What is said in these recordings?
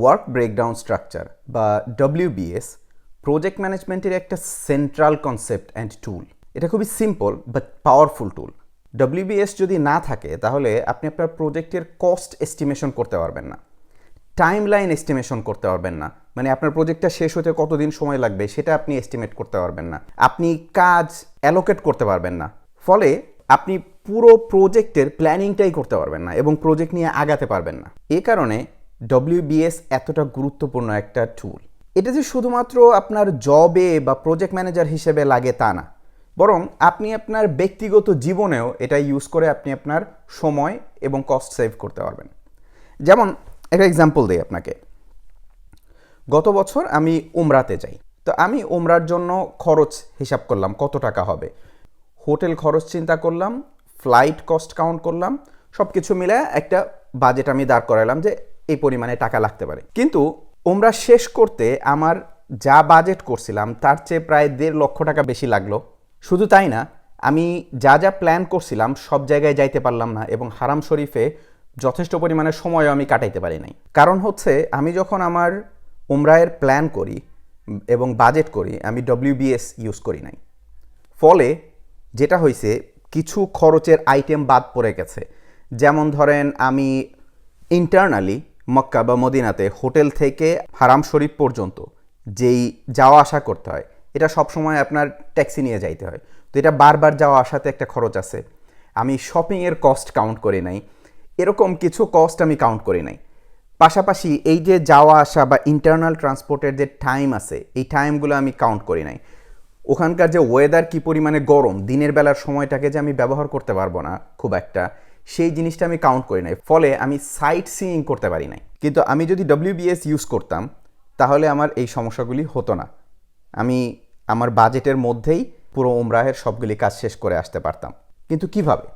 Work breakdown structure বা WBS project ম্যানেজমেন্টের একটা সেন্ট্রাল কনসেপ্ট অ্যান্ড টুল এটা খুবই simple but powerful tool WBS যদি না থাকে, তাহলে আপনি আপনার প্রজেক্টের কস্ট এস্টিমেশন করতে পারবেন না। টাইম লাইন এস্টিমেশন করতে পারবেন না। মানে আপনার প্রজেক্টটা শেষ হতে কতদিন সময় লাগবে, সেটা আপনি এস্টিমেট করতে পারবেন না। আপনি কাজ অ্যালোকেট করতে পারবেন না। ফলে আপনি পুরো প্রজেক্টের প্ল্যানিংটাই করতে পারবেন না এবং প্রজেক্ট নিয়ে আগাতে পারবেন না। এ কারণে ডব্লিউবিএস এতটা গুরুত্বপূর্ণ একটা টুল এটা যে শুধুমাত্র আপনার জবে বা প্রজেক্ট ম্যানেজার হিসেবে লাগে তা না। বরং আপনি আপনার ব্যক্তিগত জীবনেও এটা ইউজ করে আপনি আপনার সময় এবং কস্ট সেভ করতে পারবেন। যেমন একটা এক্সাম্পল দিই আপনাকে। গত বছর আমি উমরাতে যাই। তো আমি উমরার জন্য খরচ হিসাব করলাম কত টাকা হবে। হোটেল খরচ চিন্তা করলাম ফ্লাইট কস্ট কাউন্ট করলাম সব কিছু মিলে একটা বাজেট আমি দাঁড় করালাম যে এই পরিমাণে টাকা লাগতে পারে। কিন্তু উমরা শেষ করতে আমার যা বাজেট করছিলাম, তার চেয়ে প্রায় দেড় লক্ষ টাকা বেশি লাগল। শুধু তাই না, আমি যা যা প্ল্যান করছিলাম, সব জায়গায় যাইতে পারলাম না এবং হারাম শরীফে যথেষ্ট পরিমাণে সময়ও আমি কাটাইতে পারি নাই। কারণ হচ্ছে, আমি যখন আমার উমরায়ের প্ল্যান করি এবং বাজেট করি, আমি ডব্লিউবিএস ইউজ করি নাই। ফলে যেটা হয়েছে কিছু খরচের আইটেম বাদ পড়ে গেছে। যেমন ধরেন, আমি ইন্টারনালি মক্কা বা মদিনাতে হোটেল থেকে হারাম শরীফ পর্যন্ত যেই যাওয়া আসা করতে হয়, এটা সবসময় আপনার ট্যাক্সি নিয়ে যাইতে হয়। তো এটা বারবার যাওয়া আসাতে একটা খরচ আছে। আমি শপিংয়ের কস্ট কাউন্ট করি নাই। এরকম কিছু কস্ট আমি কাউন্ট করি নাই। পাশাপাশি এই যে যাওয়া আসা বা ইন্টারনাল ট্রান্সপোর্টের যে টাইম আছে, এই টাইমগুলো আমি কাউন্ট করি নাই। ওখানকার যে ওয়েদার কি পরিমাণে গরম, দিনের বেলার সময়টাকে যে আমি ব্যবহার করতে পারব না, খুব একটা। সেই জিনিসটা আমি কাউন্ট করি নাই। ফলে আমি সাইট সিইং করতে পারি নাই। কিন্তু আমি যদি ডব্লিউবিএস ইউজ করতাম, তাহলে আমার এই সমস্যাগুলি হতো না। আমি আমার বাজেটের মধ্যেই পুরো উমরাহের সবগুলি কাজ শেষ করে আসতে পারতাম। কিন্তু কীভাবে?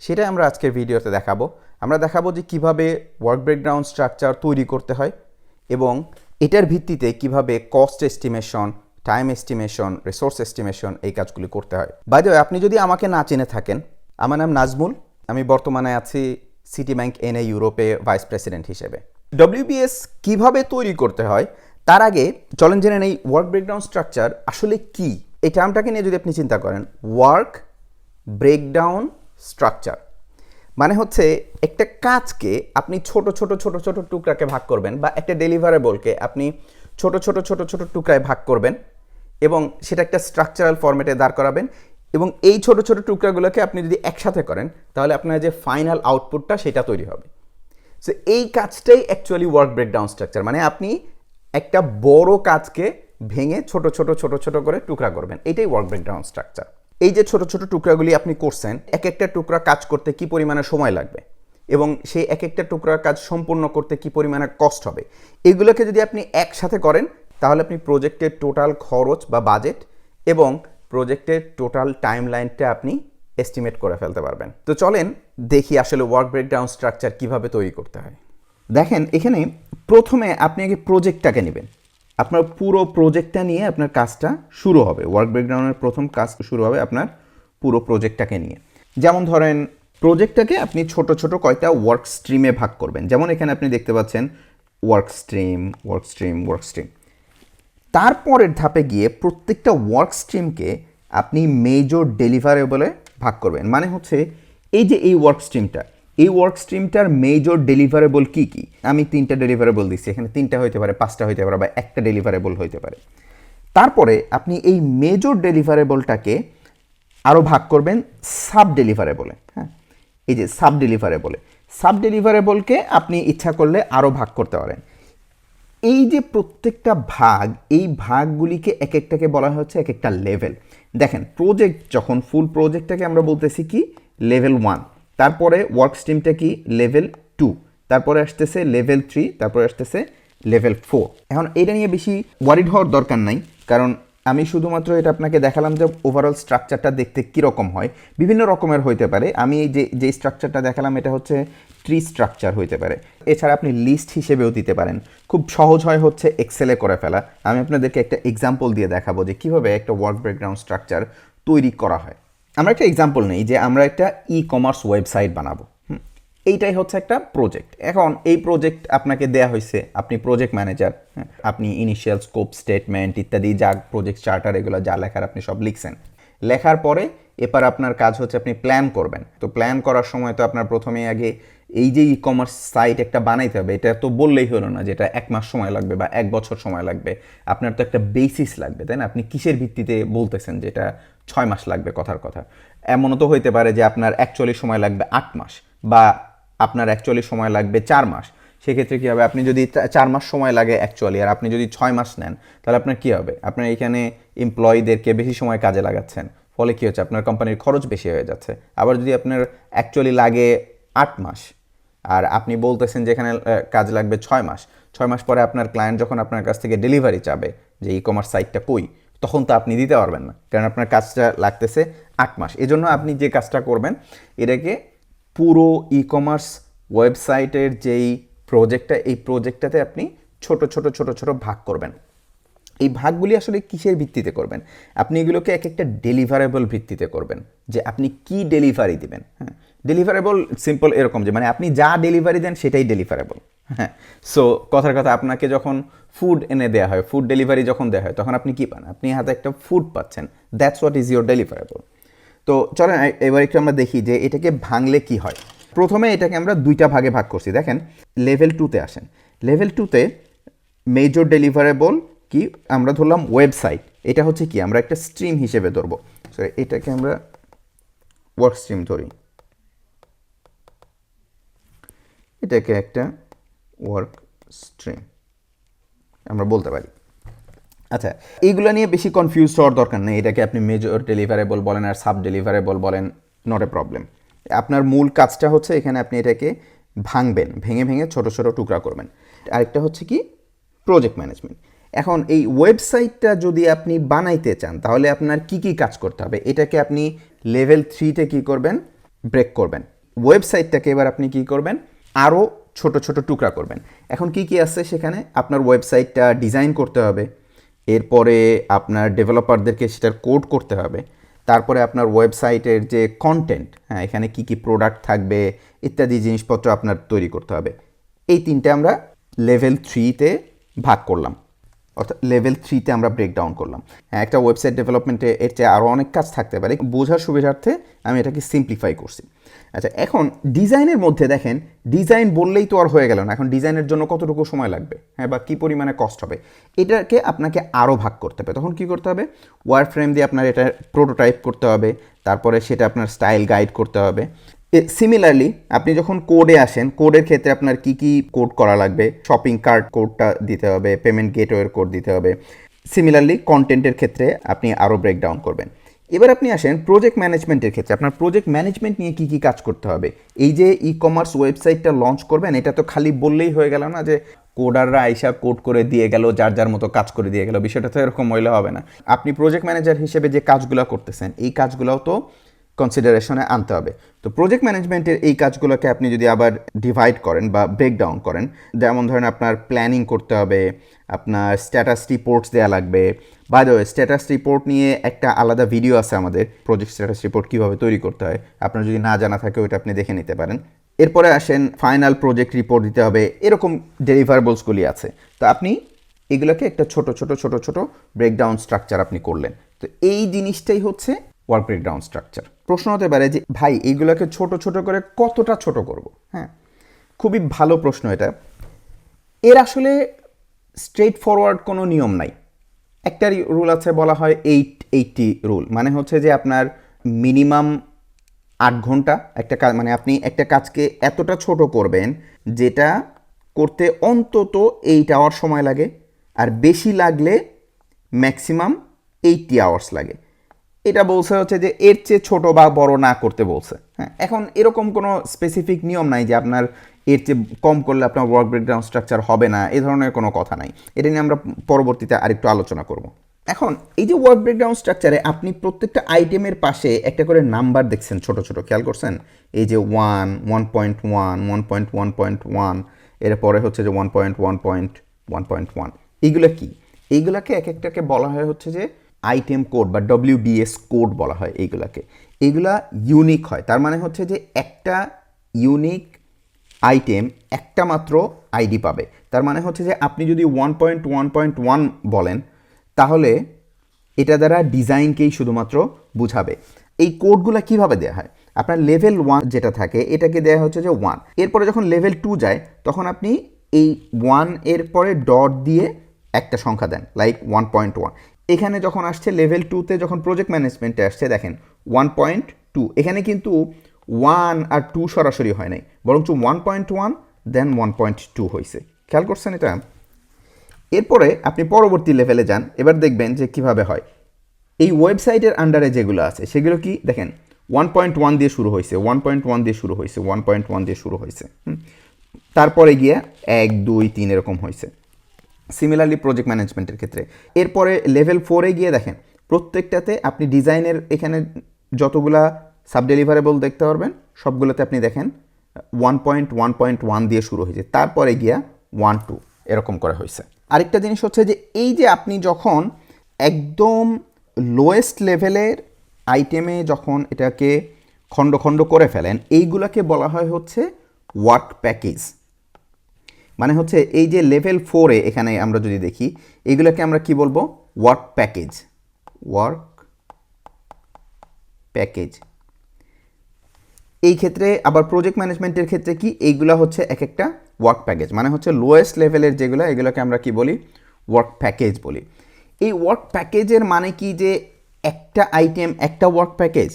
সেটাই আমরা আজকের ভিডিওতে দেখাবো। আমরা দেখাবো যে কীভাবে ওয়ার্ক ব্রেকডাউন স্ট্রাকচার তৈরি করতে হয় এবং এটার ভিত্তিতে কীভাবে cost estimation time estimation resource estimation এই কাজগুলি করতে হয়। বাই দ্য আপনি যদি আমাকে না চিনে থাকেন, আমার নাম নাজমুল। আমি বর্তমানে আছি সিটি ব্যাংক এনএ ইউরোপে ভাইস প্রেসিডেন্ট হিসেবে। ডব্লিউবিএস কীভাবে তৈরি করতে হয়? তার আগে চলেন জেনে নেই ওয়ার্ক ব্রেকডাউন স্ট্রাকচার আসলে কি? এই টার্মটাকে নিয়ে যদি আপনি চিন্তা করেন ওয়ার্ক ব্রেকডাউন স্ট্রাকচার মানে হচ্ছে একটা কাজকে আপনি ছোট ছোট ছোট ছোট টুকরাকে ভাগ করবেন বা একটা ডেলিভারেবলকে আপনি ছোট ছোট ছোট ছোট টুকরায় ভাগ করবেন এবং সেটা একটা স্ট্রাকচারাল ফরম্যাটে দাঁড় করাবেন এবং এই ছোট ছোট টুকরাগুলোকে আপনি যদি একসাথে করেন, তাহলে আপনার যে ফাইনাল আউটপুটটা সেটা তৈরি হবে। সো এই কাজটাই অ্যাকচুয়ালি ওয়ার্ক ব্রেকডাউন স্ট্রাকচার মানে আপনি একটা বড় কাজকে ভেঙে ছোট ছোট ছোট ছোট করে টুকরা করবেন। এটাই ওয়ার্ক ব্রেকডাউন স্ট্রাকচার এই যে ছোট ছোট টুকরাগুলি আপনি করছেন, এক একটা টুকরা কাজ করতে কি পরিমাণে সময় লাগবে? এবং সেই এক একটা টুকরার কাজ সম্পূর্ণ করতে কি পরিমাণে কস্ট হবে? এগুলোকে যদি আপনি একসাথে করেন, তাহলে আপনি প্রজেক্টের টোটাল খরচ বা বাজেট এবং প্রজেক্টের টোটাল টাইম লাইনটা আপনি এস্টিমেট করে ফেলতে পারবেন। তো চলেন দেখি আসলে ওয়ার্ক ব্রেকডাউন স্ট্রাকচার কীভাবে তৈরি করতে হয়। দেখেন, এখানে প্রথমে আপনি আগে প্রজেক্টটাকে নেবেন। আপনার পুরো প্রজেক্টটা নিয়ে আপনার কাজটা শুরু হবে। ওয়ার্ক ব্রেকডাউনের প্রথম কাজ শুরু হবে আপনার পুরো প্রজেক্টটাকে নিয়ে। যেমন ধরেন প্রজেক্টটাকে আপনি ছোট ছোট কয়টা ওয়ার্ক স্ট্রিমে ভাগ করবেন। যেমন এখানে আপনি দেখতে পাচ্ছেন work stream work stream work stream তারপরের ধাপে গিয়ে প্রত্যেকটা ওয়ার্ক স্ট্রিমকে আপনি মেজর ডেলিভারেবলে ভাগ করবেন। মানে হচ্ছে এই যে এই ওয়ার্ক স্ট্রিমটা এই ওয়ার্ক স্ট্রিমটার মেজর ডেলিভারেবল কী কী? আমি তিনটা ডেলিভারেবল দিচ্ছি এখানে তিনটা হইতে পারে, পাঁচটা হইতে পারে বা একটা ডেলিভারেবল হইতে পারে। তারপরে আপনি এই মেজর ডেলিভারেবলটাকে আরও ভাগ করবেন সাব ডেলিভারেবলে হ্যাঁ? এই যে সাব ডেলিভারেবলে সাব ডেলিভারেবলকে আপনি ইচ্ছা করলে আরও ভাগ করতে পারেন। এই যে প্রত্যেকটা ভাগ, এই ভাগগুলিকে এক একটাকে বলা হচ্ছে এক একটা লেভেল দেখেন প্রজেক্ট যখন ফুল প্রজেক্টটাকে আমরা বলতেছি কি? লেভেল ওয়ান তারপরে ওয়ার্ক স্ট্রিমটা কি? লেভেল টু তারপরে আসতেছে লেভেল থ্রি তারপরে আসতেছে লেভেল ফোর এখন এটা নিয়ে বেশি ওয়ারিড হওয়ার দরকার নাই, কারণ আমি শুধুমাত্র এটা আপনাকে দেখালাম যে ওভারঅল স্ট্রাকচারটা দেখতে কীরকম হয়। বিভিন্ন রকমের হইতে পারে। আমি এই যে যে স্ট্রাকচারটা দেখালাম, এটা হচ্ছে ট্রি স্ট্রাকচার হইতে পারে। এছাড়া আপনি লিস্ট হিসেবেও দিতে পারেন। খুব সহজ হয় হচ্ছে এক্সেলে করে ফেলা। আমি আপনাদেরকে একটা এক্সাম্পল দিয়ে দেখাবো যে কীভাবে একটা ওয়ার্ক ব্রেকগ্রাউন্ড স্ট্রাকচার তৈরি করা হয়। আমরা একটা এক্সাম্পল নেই যে আমরা একটা ই কমার্স ওয়েবসাইট বানাবো এইটাই হচ্ছে একটা প্রজেক্ট এখন এই প্রজেক্ট আপনাকে দেয়া হয়েছে, আপনি প্রজেক্ট ম্যানেজার আপনি ইনিশিয়াল স্কোপ স্টেটমেন্ট ইত্যাদি যা প্রজেক্ট চার্টার এগুলো যা লেখার আপনি সব লিখছেন। লেখার পরে এবার আপনার কাজ হচ্ছে আপনি প্ল্যান করবেন। তো প্ল্যান করার সময় তো আপনার প্রথমে আগে এই যে ই কমার্স সাইট একটা বানাইতে হবে, এটা তো বললেই হলো না যেটা এক মাস সময় লাগবে বা এক বছর সময় লাগবে। আপনার তো একটা বেসিস লাগবে, তাই না? আপনি কিসের ভিত্তিতে বলতেছেন যেটা ছয় মাস লাগবে কথার কথা? এমনও তো হইতে পারে যে আপনার অ্যাকচুয়ালি সময় লাগবে আট মাস বা আপনার অ্যাকচুয়ালি সময় লাগবে চার মাস। সেক্ষেত্রে কী হবে? আপনি যদি চার মাস সময় লাগে অ্যাকচুয়ালি আর আপনি যদি ছয় মাস নেন, তাহলে আপনার কী হবে? আপনার এখানে এমপ্লয়ীদেরকে বেশি সময় কাজে লাগাচ্ছেন। ফলে কী হচ্ছে? আপনার কোম্পানির খরচ বেশি হয়ে যাচ্ছে। আবার যদি আপনার অ্যাকচুয়ালি লাগে আট মাস আর আপনি বলতেছেন যে এখানে কাজ লাগবে ছয় মাস। ছয় মাস পরে আপনার ক্লায়েন্ট যখন আপনার কাছ থেকে ডেলিভারি চাবে যে ই কমার্স সাইটটা কই, তখন তো আপনি দিতে পারবেন না। কারণ আপনার কাজটা লাগতেছে আট মাস। এজন্য আপনি যে কাজটা করবেন, এটাকে পুরো ই কমার্স ওয়েবসাইটের যেই প্রজেক্টটা এই প্রজেক্টটাতে আপনি ছোট ছোট ছোট ছোট ভাগ করবেন। এই ভাগগুলি আসলে কিসের ভিত্তিতে করবেন? আপনি এগুলোকে এক একটা ডেলিভারেবল ভিত্তিতে করবেন। যে আপনি কি ডেলিভারি দিবেন হ্যাঁ? ডেলিভারেবল সিম্পল এরকম যে মানে আপনি যা ডেলিভারি দেন সেটাই ডেলিভারেবল হ্যাঁ সো কথার কথা, আপনাকে যখন ফুড এনে দেওয়া হয় ফুড ডেলিভারি যখন দেওয়া হয়, তখন আপনি কি পান? আপনি হাতে একটা ফুড পাচ্ছেন। That's what is your deliverable তো চলেন এবার একটু আমরা দেখি যে, এটাকে ভাঙলে কি হয়? প্রথমে এটাকে আমরা দুইটা ভাগে ভাগ করছি। দেখেন লেভেল টুতে আসেন। লেভেল টুতে মেজর ডেলিভারেবল কি? আমরা ধরলাম ওয়েবসাইট এটা হচ্ছে কি? আমরা একটা স্ট্রিম হিসেবে ধরবো। সো এটাকে আমরা ওয়ার্ক স্ট্রিম ধরি। এটাকে একটা ওয়ার্ক স্ট্রিম আমরা বলতে পারি। আচ্ছা এইগুলো নিয়ে বেশি কনফিউজ হওয়ার দরকার নেই। এটাকে আপনি মেজর ডেলিভারেবল বলেন আর সাব ডেলিভারেবল বলেন নট এ প্রবলেম আপনার মূল কাজটা হচ্ছে এখানে আপনি এটাকে ভাঙবেন, ভেঙে ভেঙে ছোট ছোট টুকরা করবেন। আরেকটা হচ্ছে কি? প্রজেক্ট ম্যানেজমেন্ট এখন এই ওয়েবসাইটটা যদি আপনি বানাইতে চান, তাহলে আপনার কি কি কাজ করতে হবে? এটাকে আপনি লেভেল থ্রিতে কি করবেন? ব্রেক করবেন। ওয়েবসাইটটাকে এবার আপনি কি করবেন? আরও ছোট ছোট টুকরা করবেন। এখন কি কি আছে সেখানে? আপনার ওয়েবসাইটটা ডিজাইন করতে হবে, এরপরে আপনার ডেভেলপারদেরকে সেটার কোড করতে হবে, তারপরে আপনার ওয়েবসাইটের যে কন্টেন্ট হ্যাঁ এখানে কি কি প্রোডাক্ট থাকবে, ইত্যাদি জিনিসপত্র আপনার তৈরি করতে হবে। এই তিনটে আমরা লেভেল থ্রিতে ভাগ করলাম। অর্থাৎ লেভেল থ্রিতে আমরা ব্রেকডাউন করলাম। হ্যাঁ একটা ওয়েবসাইট ডেভেলপমেন্টে এর চেয়ে আরও অনেক কাজ থাকতে পারে। বোঝার সুবিধার্থে আমি এটাকে সিম্পলিফাই করছি। আচ্ছা এখন ডিজাইনের মধ্যে দেখেন, ডিজাইন বললেই তো আর হয়ে গেল না। এখন ডিজাইনের জন্য কতটুকু সময় লাগবে? হ্যাঁ বা কী পরিমাণে কষ্ট হবে? এটাকে আপনাকে আরও ভাগ করতে হবে। তখন কি করতে হবে? ওয়ার ফ্রেম দিয়ে আপনার এটা প্রোটোটাইপ করতে হবে। তারপরে সেটা আপনার স্টাইল গাইড করতে হবে। সিমিলারলি আপনি যখন কোডে আসেন কোডের ক্ষেত্রে আপনার কি কি কোড করা লাগবে? শপিং কার্ট কোডটা দিতে হবে পেমেন্ট গেটওয়ের কোড দিতে হবে। সিমিলারলি কন্টেন্টের ক্ষেত্রে আপনি আরও ব্রেকডাউন করবেন। এবার আপনি আসেন প্রজেক্ট ম্যানেজমেন্টের ক্ষেত্রে। আপনার প্রজেক্ট ম্যানেজমেন্ট নিয়ে কি কি কাজ করতে হবে? এই যে ই কমার্স ওয়েবসাইটটা লঞ্চ করবেন, এটা তো খালি বললেই হয়ে গেল না যে কোডাররা আইসা কোড করে দিয়ে গেল, যার যার মতো কাজ করে দিয়ে গেল, বিষয়টা তো এরকম হইলে হবে না। আপনি প্রজেক্ট ম্যানেজার হিসেবে যে কাজগুলো করতেছেন, এই কাজগুলোও তো কনসিডারেশনে আনতে হবে। তো প্রজেক্ট ম্যানেজমেন্টের এই কাজগুলোকে আপনি যদি আবার ডিভাইড করেন বা ব্রেকডাউন করেন, যেমন ধরেন আপনার প্ল্যানিং করতে হবে, আপনার স্ট্যাটাস রিপোর্টস দেওয়া লাগবে। বাই দ্য স্ট্যাটাস রিপোর্ট নিয়ে একটা আলাদা ভিডিও আছে আমাদের প্রজেক্ট স্ট্যাটাস রিপোর্ট কীভাবে তৈরি করতে হয়, আপনার যদি না জানা থাকে ওইটা আপনি দেখে নিতে পারেন। এরপরে আসেন ফাইনাল প্রজেক্ট রিপোর্ট দিতে হবে, এরকম ডেলিভারেবলসগুলি আছে। তো আপনি এগুলোকে একটা ছোট ছোট ছোট ছোট ব্রেকডাউন স্ট্রাকচার আপনি করলেন। তো এই জিনিসটাই হচ্ছে ওয়ার্ক ব্রেকডাউন স্ট্রাকচার প্রশ্ন হতে পারে যে, ভাই, এইগুলোকে ছোট ছোট করে কতটা ছোট করব? হ্যাঁ খুবই ভালো প্রশ্ন এটা। এর আসলে স্ট্রেট ফরওয়ার্ড কোনো নিয়ম নাই। একটা রুল আছে বলা হয় এইট এইটটি রুল মানে হচ্ছে যে, আপনার মিনিমাম আট ঘণ্টা একটা কাজ মানে আপনি একটা কাজকে এতটা ছোট করবেন যেটা করতে অন্তত এইট আওয়ার সময় লাগে, আর বেশি লাগলে ম্যাক্সিমাম এইটটি আওয়ার্স লাগে। এটা বলছে হচ্ছে যে এর চেয়ে ছোট বা বড় না করতে বলছে। হ্যাঁ এখন এরকম কোনো স্পেসিফিক নিয়ম নাই যে আপনার এর চেয়ে কম করলে আপনার ওয়ার্ক ব্রেকডাউন স্ট্রাকচার হবে না, এ ধরনের কোনো কথা নাই। এটা নিয়ে আমরা পরবর্তীতে আরেকটু আলোচনা করব। এখন এই যে ওয়ার্ক ব্রেকডাউন স্ট্রাকচারে আপনি প্রত্যেকটা আইটেমের পাশে একটা করে নাম্বার দেখছেন, ছোট ছোট, খেয়াল করছেন? এই যে one one point one one point one point one এরপরে হচ্ছে যে one point one point one point one এইগুলো কি? এইগুলোকে এক একটাকে বলা হয় হচ্ছে যে আইটেম কোড বা ডব্লিউবিএস কোড বলা হয় এইগুলাকে। এগুলা ইউনিক হয়। তার মানে হচ্ছে যে একটা ইউনিক আইটেম একটা মাত্র আইডি পাবে। তার মানে হচ্ছে যে আপনি যদি one point one point one বলেন, তাহলে এটা দ্বারা ডিজাইনকেই শুধুমাত্র বুঝাবে। এই কোডগুলো কীভাবে দেওয়া হয়? আপনার লেভেল ওয়ান যেটা থাকে, এটাকে দেওয়া হচ্ছে যে ওয়ান এরপরে যখন লেভেল টু যায়, তখন আপনি এই ওয়ানের পরে ডট দিয়ে একটা সংখ্যা দেন লাইক ওয়ান পয়েন্ট ওয়ান এখানে যখন আসছে লেভেল টুতে যখন প্রজেক্ট ম্যানেজমেন্টে আসছে, দেখেন ওয়ান পয়েন্ট টু এখানে কিন্তু ওয়ান আর টু সরাসরি হয় নাই, বরঞ্চ one point one then one point two হয়েছে খেয়াল করছেন এটা? এরপরে আপনি পরবর্তী লেভেলে যান, এবার দেখবেন যে কীভাবে হয়। এই ওয়েবসাইটের আন্ডারে যেগুলো আছে, সেগুলো কি? দেখেন ওয়ান পয়েন্ট ওয়ান দিয়ে শুরু হয়েছে ওয়ান পয়েন্ট ওয়ান দিয়ে শুরু হয়েছে ওয়ান পয়েন্ট ওয়ান দিয়ে শুরু হয়েছে তারপরে গিয়ে এক, দুই, তিন এরকম হয়েছে সিমিলারলি প্রজেক্ট ম্যানেজমেন্টের ক্ষেত্রে। এরপরে লেভেল ফোরে গিয়ে দেখেন, প্রত্যেকটাতে আপনি ডিজাইনের এখানে যতগুলা সাব ডেলিভারেবল দেখতে পারবেন, সবগুলোতে আপনি দেখেন one point one point one দিয়ে শুরু হয়েছে। তারপরে গিয়া ওয়ান টু এরকম করা হয়েছে। আরেকটা জিনিস হচ্ছে যে, এই যে আপনি যখন একদম লোয়েস্ট লেভেলের আইটেমে যখন এটাকে খণ্ড খণ্ড করে ফেলেন, এইগুলোকে বলা হয় হচ্ছে ওয়ার্ক প্যাকেজ মানে হচ্ছে এই যে লেভেল ফোরে এখানে আমরা যদি দেখি, এগুলোকে আমরা কি বলব? ওয়ার্ক প্যাকেজ ওয়ার্ক প্যাকেজ এই ক্ষেত্রে আবার প্রজেক্ট ম্যানেজমেন্টের ক্ষেত্রে কি? এইগুলো হচ্ছে এক একটা ওয়ার্ক প্যাকেজ মানে হচ্ছে লোয়েস্ট লেভেলের যেগুলো, এগুলোকে আমরা কি বলি? ওয়ার্ক প্যাকেজ বলি। এই ওয়ার্ক প্যাকেজের মানে কি যে একটা আইটেম একটা ওয়ার্ক প্যাকেজ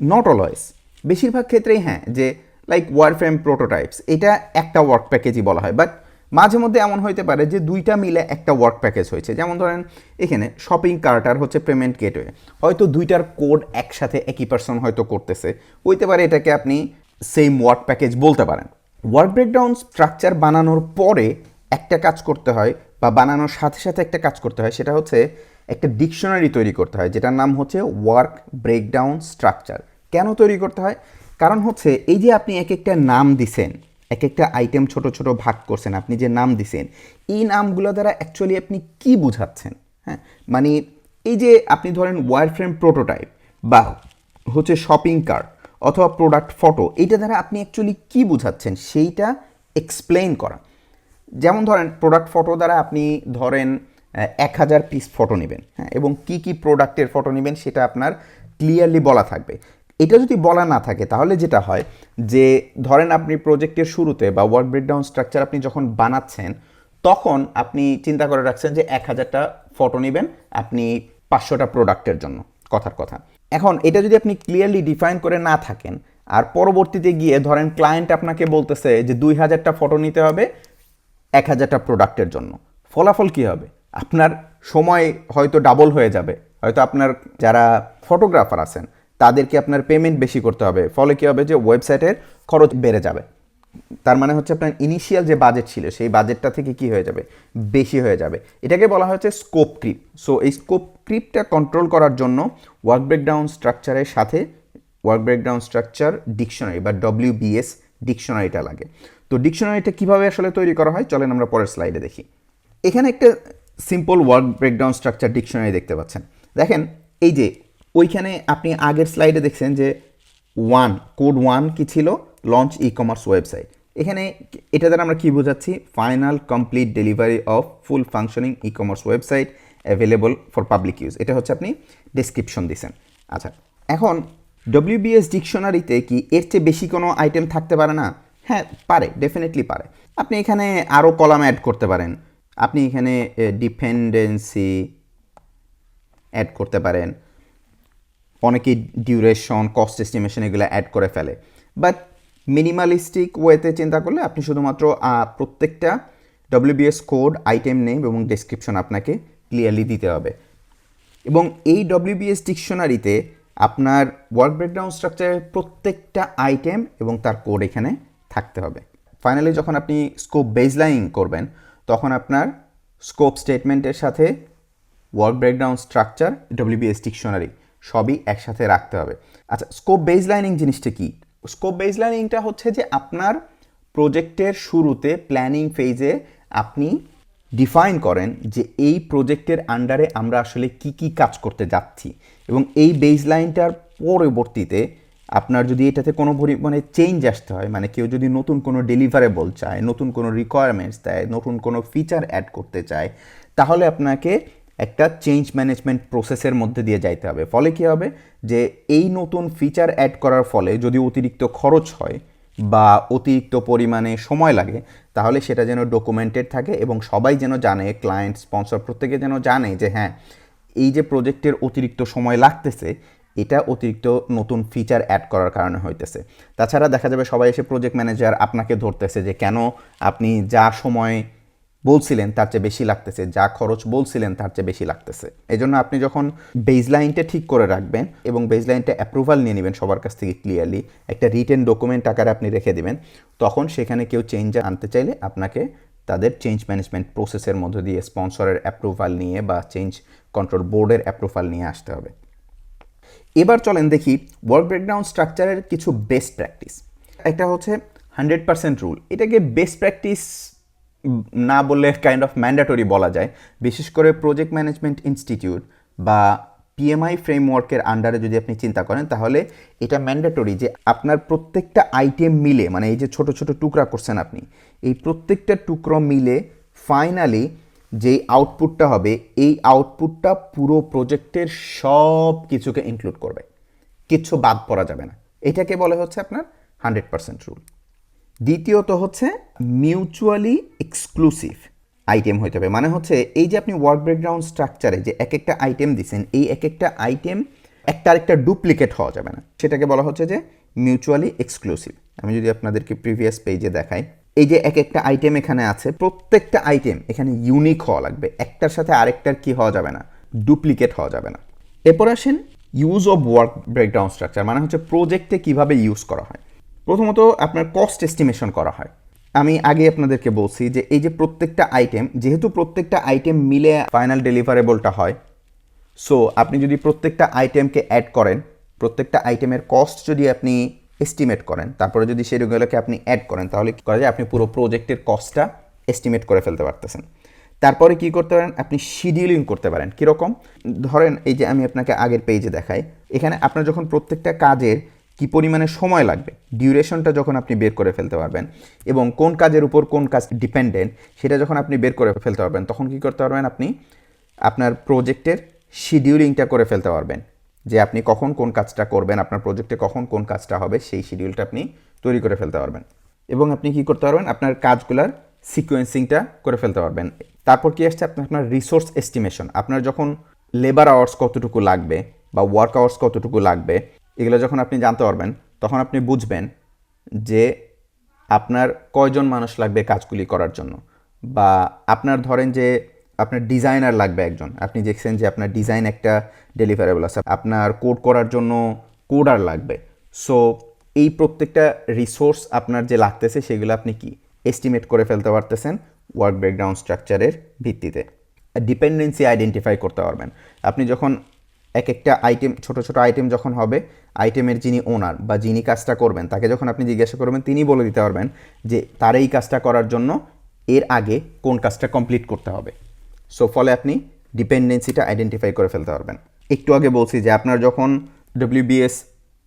নট অলওয়েজ বেশিরভাগ ক্ষেত্রেই হ্যাঁ যে লাইক ওয়ার ফ্রেম প্রোটোটাইপস এটা একটা ওয়ার্ক প্যাকেজই বলা হয়। বাট মাঝে মধ্যে এমন হইতে পারে যে দুইটা মিলে একটা ওয়ার্ক প্যাকেজ হয়েছে। যেমন ধরেন, এখানে শপিং কার্ট আর হচ্ছে পেমেন্ট গেটওয়ে হয়তো দুইটার কোড একসাথে একই পার্সন হয়তো করতেছে। হইতে পারে এটাকে আপনি সেম ওয়ার্ক প্যাকেজ বলতে পারেন। ওয়ার্ক ব্রেকডাউন স্ট্রাকচার বানানোর পরে একটা কাজ করতে হয় বা বানানোর সাথে সাথে একটা কাজ করতে হয়, সেটা হচ্ছে একটা ডিকশনারি তৈরি করতে হয়, যেটার নাম হচ্ছে ওয়ার্ক ব্রেকডাউন স্ট্রাকচার কেন তৈরি করতে হয়? কারণ হচ্ছে এই যে আপনি এক একটা নাম দিছেন এক একটা আইটেম ছোট ছোট ভাগ করছেন, আপনি যে নাম দিছেন, এই নামগুলো দ্বারা অ্যাকচুয়ালি আপনি কি বুঝাচ্ছেন? হ্যাঁ মানে এই যে আপনি ধরেন ওয়ার ফ্রেম প্রোটোটাইপ বা হচ্ছে শপিং কার্ট অথবা প্রোডাক্ট ফটো এইটা দ্বারা আপনি অ্যাকচুয়ালি কি বুঝাচ্ছেন? সেইটা এক্সপ্লেইন করা। যেমন ধরেন প্রোডাক্ট ফটো দ্বারা আপনি ধরেন এক হাজার পিস ফটো নেবেন হ্যাঁ এবং কি কি প্রোডাক্টের ফটো নেবেন সেটা আপনার ক্লিয়ারলি বলা থাকবে। এটা যদি বলা না থাকে, তাহলে যেটা হয় যে, ধরেন আপনি প্রজেক্টের শুরুতে বা ওয়ার্ক ব্রেকডাউন স্ট্রাকচার আপনি যখন বানাচ্ছেন, তখন আপনি চিন্তা করে রাখছেন যে, এক হাজারটা ফটো নেবেন, আপনি পাঁচশোটা প্রোডাক্টের জন্য, কথার কথা। এখন এটা যদি আপনি ক্লিয়ারলি ডিফাইন করে না থাকেন, আর পরবর্তীতে গিয়ে ধরেন ক্লায়েন্ট আপনাকে বলতেছে যে, দুই হাজারটা ফটো নিতে হবে, এক হাজারটা প্রোডাক্টের জন্য, ফলাফল কী হবে? আপনার সময় হয়তো ডাবল হয়ে যাবে। হয়তো আপনার যারা ফটোগ্রাফার আছেন তাদেরকে আপনার পেমেন্ট বেশি করতে হবে। ফলে কী হবে যে ওয়েবসাইটের খরচ বেড়ে যাবে। তার মানে হচ্ছে আপনার ইনিশিয়াল যে বাজেট ছিল, সেই বাজেটটা থেকে কি হয়ে যাবে? বেশি হয়ে যাবে। এটাকে বলা হচ্ছে স্কোপ ক্রিপ সো এই স্কোপ ক্রিপটা কন্ট্রোল করার জন্য ওয়ার্ক ব্রেকডাউন স্ট্রাকচারের সাথে ওয়ার্ক ব্রেকডাউন স্ট্রাকচার ডিকশনারি বা ডব্লিউ বিএস ডিকশনারিটা লাগে। তো ডিকশনারিটা কীভাবে আসলে তৈরি করা হয়? চলেন আমরা পরের স্লাইডে দেখি। এখানে একটা simple work breakdown structure dictionary দেখতে পাচ্ছেন। দেখেন, এই যে ওইখানে আপনি আগের স্লাইডে দেখছেন যে ওয়ান কোড ওয়ান কি ছিল? লঞ্চ ই কমার্স ওয়েবসাইট এখানে এটা দ্বারা আমরা কী বোঝাচ্ছি? Final complete delivery of full functioning e commerce website available for public use এটা হচ্ছে আপনি ডেসক্রিপশন দিছেন। আচ্ছা এখন ডব্লিউবিএস ডিকশনারিতে কি এর চেয়ে বেশি কোনো আইটেম থাকতে পারে না? হ্যাঁ পারে ডেফিনেটলি পারে। আপনি এখানে আরও কলাম অ্যাড করতে পারেন। আপনি এখানে ডিপেন্ডেন্সি অ্যাড করতে পারেন। অনেকেই ডিউরেশন কস্ট এস্টিমেশন এগুলো অ্যাড করে ফেলে। বাট মিনিমালিস্টিক ওয়েতে চিন্তা করলে আপনি শুধুমাত্র প্রত্যেকটা ডব্লিউবিএস কোড আইটেম নেম এবং ডেসক্রিপশন আপনাকে ক্লিয়ারলি দিতে হবে। এবং এই ডব্লিউবিএস ডিকশনারিতে আপনার ওয়ার্ক ব্রেকডাউন স্ট্রাকচারের প্রত্যেকটা আইটেম এবং তার কোড এখানে থাকতে হবে। ফাইনালি যখন আপনি স্কোপ বেজলাইন করবেন, তখন আপনার স্কোপ স্টেটমেন্টের সাথে work breakdown structure WBS dictionary সবই একসাথে রাখতে হবে। আচ্ছা স্কোপ বেজলাইনিং জিনিসটা কি? স্কোপ বেজলাইনিংটা হচ্ছে যে আপনার প্রজেক্টের শুরুতে প্ল্যানিং ফেজে আপনি ডিফাইন করেন যে এই প্রজেক্টের আন্ডারে আমরা আসলে কি কি কাজ করতে যাচ্ছি। এবং এই বেজলাইনটার পরবর্তীতে আপনার যদি এটাতে কোনো পরিমাণে চেঞ্জ আসতে হয় মানে কেউ যদি নতুন কোনো ডেলিভারেবল চায়, নতুন কোনো রিকোয়ারমেন্টস দেয়, নতুন কোনো ফিচার অ্যাড করতে চায়, তাহলে আপনাকে একটা চেঞ্জ ম্যানেজমেন্ট প্রসেসের মধ্যে দিয়ে যাইতে হবে। ফলে কী হবে? যে এই নতুন ফিচার অ্যাড করার ফলে যদি অতিরিক্ত খরচ হয় বা অতিরিক্ত পরিমাণে সময় লাগে, তাহলে সেটা যেন ডকুমেন্টেড থাকে এবং সবাই যেন জানে ক্লায়েন্ট স্পন্সর প্রত্যেকে যেন জানে যে হ্যাঁ এই যে প্রজেক্টের অতিরিক্ত সময় লাগতেছে, এটা অতিরিক্ত নতুন ফিচার অ্যাড করার কারণে হইতেছে। তাছাড়া দেখা যাবে সবাই এসে প্রজেক্ট ম্যানেজার আপনাকে ধরতেছে যে কেন আপনি যা সময় বলছিলেন তার চেয়ে বেশি লাগতেছে, যা খরচ বলছিলেন তার চেয়ে বেশি লাগতেছে। এই জন্য আপনি যখন বেজলাইনটা ঠিক করে রাখবেন এবং বেজলাইনটা অ্যাপ্রুভাল নিয়ে নেবেন সবার কাছ থেকে ক্লিয়ারলি একটা রিটেন ডকুমেন্ট আকারে আপনি রেখে দেবেন, তখন সেখানে কেউ চেঞ্জ আনতে চাইলে আপনাকে তাদের চেঞ্জ ম্যানেজমেন্ট প্রসেসের মধ্যে দিয়ে স্পন্সরের অ্যাপ্রুভাল নিয়ে বা চেঞ্জ কন্ট্রোল বোর্ডের অ্যাপ্রুভাল নিয়ে আসতে হবে। এবার চলেন দেখি ওয়ার্ক ব্রেকডাউন স্ট্রাকচারের কিছু বেস্ট প্র্যাকটিস একটা হচ্ছে হান্ড্রেড পার্সেন্ট রুল এটাকে বেস্ট প্র্যাকটিস না বললে কাইন্ড অফ ম্যান্ডেটরি বলা যায়। বিশেষ করে প্রজেক্ট ম্যানেজমেন্ট ইনস্টিটিউট বা পিএমআই ফ্রেমওয়ার্কের আন্ডারে যদি আপনি চিন্তা করেন, তাহলে এটা ম্যান্ডেটরি যে আপনার প্রত্যেকটা আইটেম মিলে মানে এই যে ছোট ছোট টুকরা করছেন আপনি, এই প্রত্যেকটা টুকরো মিলে ফাইনালি যেই আউটপুটটা হবে, এই আউটপুটটা পুরো প্রজেক্টের সব কিছুকে ইনক্লুড করবে। কিচ্ছু বাদ পড়া যাবে না। এটাকে বলে হচ্ছে আপনার হান্ড্রেড পার্সেন্ট রুল দ্বিতীয়ত হচ্ছে মিউচুয়ালি এক্সক্লুসিভ আইটেম হইতে হবে। মানে হচ্ছে এই যে আপনি ওয়ার্ক ব্রেকগ্রাউন্ড স্ট্রাকচারে যে এক একটা আইটেম দিছেন, এই এক একটা আইটেম একটা আরেকটা ডুপ্লিকেট হওয়া যাবে না। সেটাকে বলা হচ্ছে যে মিউচুয়ালি এক্সক্লুসিভ আমি যদি আপনাদেরকে প্রিভিয়াস পেজে দেখাই, এই যে এক একটা আইটেম এখানে আছে, প্রত্যেকটা আইটেম এখানে ইউনিক হওয়া লাগবে। একটার সাথে আরেকটার কি হওয়া যাবে না ডুপ্লিকেট হওয়া যাবে না। এরপর আসেন use of work breakdown structure মানে হচ্ছে প্রজেক্টে কীভাবে ইউজ করা হয়। প্রথমত আপনার কস্ট এস্টিমেশন করা হয়। আমি আগে আপনাদেরকে বলছি যে এই যে প্রত্যেকটা আইটেম যেহেতু প্রত্যেকটা আইটেম মিলে ফাইনাল ডেলিভারেবলটা হয় সো আপনি যদি প্রত্যেকটা আইটেমকে অ্যাড করেন, প্রত্যেকটা আইটেমের কস্ট যদি আপনি এস্টিমেট করেন, তারপরে যদি সেগুলোকে আপনি অ্যাড করেন, তাহলে কী করা যায়? আপনি পুরো প্রোজেক্টের কস্টটা এস্টিমেট করে ফেলতে পারতেছেন। তারপরে কি করতে পারেন? আপনি শিডিউলিং করতে পারেন। কীরকম? ধরেন এই যে আমি আপনাকে আগের পেজে দেখাই। এখানে আপনার যখন প্রত্যেকটা কাজের কি পরিমাণে সময় লাগবে ডিউরেশনটা যখন আপনি বের করে ফেলতে পারবেন এবং কোন কাজের উপর কোন কাজ ডিপেন্ডেন্ট সেটা যখন আপনি বের করে ফেলতে পারবেন, তখন কি করতে পারবেন আপনি? আপনার প্রজেক্টের শিডিউলিংটা করে ফেলতে পারবেন, যে আপনি কখন কোন কাজটা করবেন, আপনার প্রজেক্টে কখন কোন কাজটা হবে, সেই শিডিউলটা আপনি তৈরি করে ফেলতে পারবেন। এবং আপনি কি করতে পারবেন? আপনার কাজগুলার সিকোয়েন্সিংটা করে ফেলতে পারবেন। তারপর কি আসছে? আপনার আপনার রিসোর্স এস্টিমেশন আপনার যখন লেবার আওয়ার্স কতটুকু লাগবে বা ওয়ার্ক আওয়ার্স কতটুকু লাগবে এগুলো যখন আপনি জানতে পারবেন, তখন আপনি বুঝবেন যে আপনার কয়জন মানুষ লাগবে কাজগুলি করার জন্য। বা আপনার ধরেন যে আপনার ডিজাইনার লাগবে একজন। আপনি দেখছেন যে আপনার ডিজাইন একটা ডেলিভারেবল আছে। আপনার কোড করার জন্য কোডার লাগবে। সো এই প্রত্যেকটা রিসোর্স আপনার যে লাগতেছে সেগুলো আপনি কি? এস্টিমেট করে ফেলতে পারতেছেন ওয়ার্ক ব্রেকডাউন স্ট্রাকচারের ভিত্তিতে। ডিপেন্ডেন্সি আইডেন্টিফাই করতে পারবেন। আপনি যখন এক একটা আইটেম ছোট ছোট আইটেম যখন হবে আইটেমের যিনি ওনার বা যিনি কাজটা করবেন, তাকে যখন আপনি জিজ্ঞাসা করবেন, তিনি বলে দিতে পারবেন যে তার এই কাজটা করার জন্য এর আগে কোন কাজটা কমপ্লিট করতে হবে। সো ফলে আপনি ডিপেন্ডেন্সিটা আইডেন্টিফাই করে ফেলতে পারবেন। একটু আগে বলছি যে আপনার যখন ডব্লিউবিএস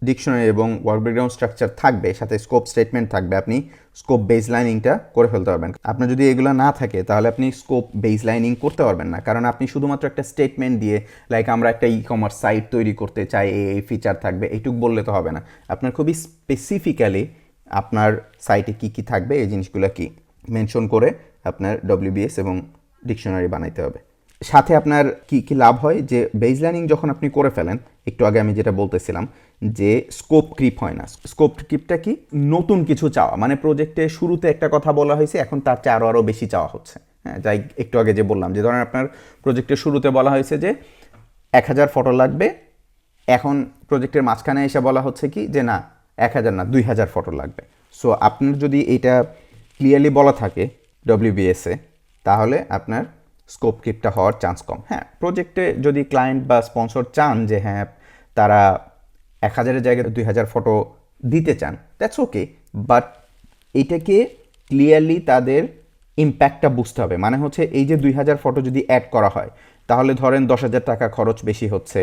ডিকশনারি এবং ওয়ার্ক ব্রেকডাউন স্ট্রাকচার থাকবে, সাথে স্কোপ স্টেটমেন্ট থাকবে, আপনি স্কোপ বেস লাইনিংটা করে ফেলতে পারবেন। আপনার যদি এগুলো না থাকে, তাহলে আপনি স্কোপ বেস লাইনিং করতে পারবেন না, কারণ আপনি শুধুমাত্র একটা স্টেটমেন্ট দিয়ে লাইক আমরা একটা ই কমার্স সাইট তৈরি করতে চাই, এই ফিচার থাকবে এইটুক বললে তো হবে না। আপনার খুবই স্পেসিফিক্যালি আপনার সাইটে কি কি থাকবে, এই জিনিসগুলো কি? মেনশন করে আপনার ডব্লিউবিএস এবং ডিকশনারি বানাইতে হবে। সাথে আপনার কি কি লাভ হয়? যে বেজ লাইনিং যখন আপনি করে ফেলেন, একটু আগে আমি যেটা বলতেছিলাম যে স্কোপ ক্রিপ হয় না। স্কোপ ক্রিপটা কি? নতুন কিছু চাওয়া। মানে প্রজেক্টে শুরুতে একটা কথা বলা হয়েছে, এখন তার চেয়ে আরও আরও বেশি চাওয়া হচ্ছে। হ্যাঁ যাই একটু আগে যে বললাম যে ধরেন আপনার প্রজেক্টের শুরুতে বলা হয়েছে যে এক হাজার ফটো লাগবে, এখন প্রজেক্টের মাঝখানে এসে বলা হচ্ছে কি? যে না, এক হাজার না, দুই হাজার ফটো লাগবে। সো আপনার যদি এটা ক্লিয়ারলি বলা থাকে ডব্লিউবিএসে তাহলে আপনার স্কোপ কিপটা হওয়ার চান্স কম। হ্যাঁ প্রজেক্টে যদি ক্লায়েন্ট বা স্পন্সর চান যে হ্যাঁ তারা এক হাজারের জায়গায় দুই হাজার ফটো দিতে চান দ্যাটস ওকে বাট এটাকে ক্লিয়ারলি তাদের ইম্প্যাক্টটা বুঝতে হবে। মানে হচ্ছে এই যে দুই হাজার ফটো যদি অ্যাড করা হয়, তাহলে ধরেন দশ হাজার টাকা খরচ বেশি হচ্ছে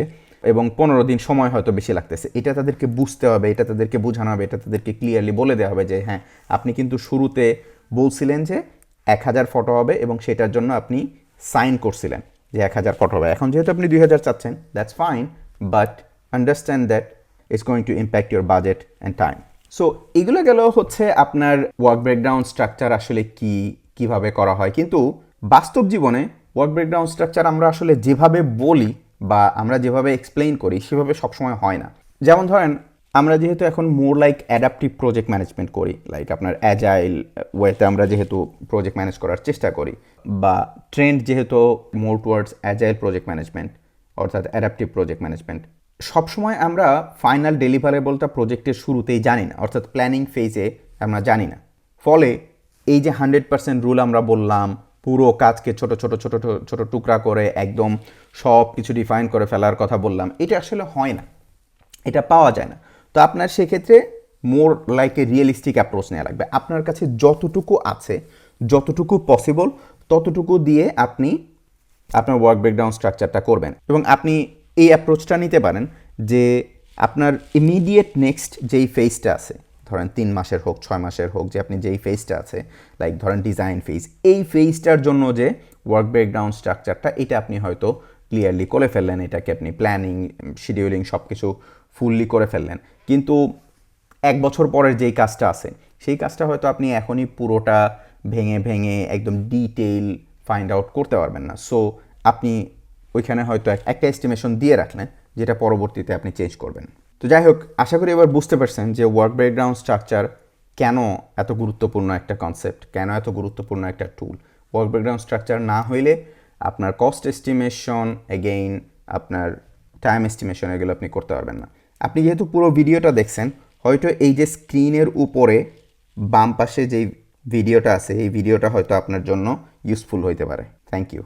এবং পনেরো দিন সময় হয়তো বেশি লাগতেছে। এটা তাদেরকে বুঝতে হবে, এটা তাদেরকে বোঝানো হবে, এটা তাদেরকে ক্লিয়ারলি বলে দেওয়া হবে যে হ্যাঁ আপনি কিন্তু শুরুতে বলছিলেন যে, এক হাজার ফটো হবে এবং সেটার জন্য আপনি সাইন করছিলেন যে এক হাজার ফটো হবে এখন যেহেতু আপনি দুই হাজার চাচ্ছেন that's fine but understand that it's going to impact your budget and time so এগুলো গেল হচ্ছে আপনার ওয়ার্ক ব্রেকডাউন স্ট্রাকচার আসলে কি, কীভাবে করা হয়। কিন্তু বাস্তব জীবনে ওয়ার্ক ব্রেকডাউন স্ট্রাকচার আমরা আসলে যেভাবে বলি বা আমরা যেভাবে এক্সপ্লেইন করি, সেভাবে সবসময় হয় না। যেমন ধরেন, আমরা যেহেতু এখন more like adaptive project management করি লাইক আপনার অ্যাজাইল ওয়েতে আমরা যেহেতু প্রজেক্ট ম্যানেজ করার চেষ্টা করি। বা ট্রেন্ড যেহেতু more towards agile project management অর্থাৎ অ্যাডাপটিভ প্রজেক্ট ম্যানেজমেন্ট সবসময় আমরা ফাইনাল ডেলিভারেবলটা প্রজেক্টের শুরুতেই জানি না, অর্থাৎ প্ল্যানিং ফেজে আমরা জানি না। ফলে এই যে হান্ড্রেড পার্সেন্ট রুল আমরা বললাম, পুরো কাজকে ছোট ছোট ছোট, ছোট- টুকরা করে একদম সব কিছু ডিফাইন করে ফেলার কথা বললাম, এটা আসলে হয় না, এটা পাওয়া যায় না। তো আপনার সেক্ষেত্রে more like a realistic approach নেওয়া লাগবে। আপনার কাছে যতটুকু আছে, যতটুকু পসিবল ততটুকু দিয়ে আপনি আপনার ওয়ার্ক ব্রেকডাউন স্ট্রাকচারটা করবেন। এবং আপনি এই অ্যাপ্রোচটা নিতে পারেন যে আপনার ইমিডিয়েট নেক্সট যেই ফেজটা আছে, ধরেন তিন মাসের হোক, ছয় মাসের হোক, যে আপনি যেই ফেজটা আছে লাইক ধরেন ডিজাইন ফেজ এই ফেজটার জন্য যে ওয়ার্ক ব্রেকডাউন স্ট্রাকচারটা এটা আপনি হয়তো ক্লিয়ারলি করে ফেললেন, এটাকে আপনি প্ল্যানিং শিডিউলিং সব কিছু ফুললি করে ফেললেন। কিন্তু এক বছর পরের যেই কাজটা আছে, সেই কাজটা হয়তো আপনি এখনই পুরোটা ভেঙে ভেঙে একদম ডিটেইল ফাইন্ড আউট করতে পারবেন না। সো আপনি ওইখানে হয়তো এক- একটা এস্টিমেশন দিয়ে রাখলেন, যেটা পরবর্তীতে আপনি চেঞ্জ করবেন। তো যাই হোক, আশা করি এবার বুঝতে পারছেন যে ওয়ার্ক ব্রেকডাউন স্ট্রাকচার কেন এত গুরুত্বপূর্ণ একটা কনসেপ্ট কেন এত গুরুত্বপূর্ণ একটা টুল ওয়ার্ক ব্রেকডাউন স্ট্রাকচার না হইলে আপনার কস্ট এস্টিমেশন এগেইন আপনার টাইম এস্টিমেশন এগুলো আপনি করতে পারবেন না। আপনি যেহেতু পুরো ভিডিওটা দেখছেন, হয়তো এই যে স্ক্রিনের উপরে বাম পাশে যেই ভিডিওটা আছে এই ভিডিওটা হয়তো আপনার জন্য ইউজফুল হইতে পারে। Thank you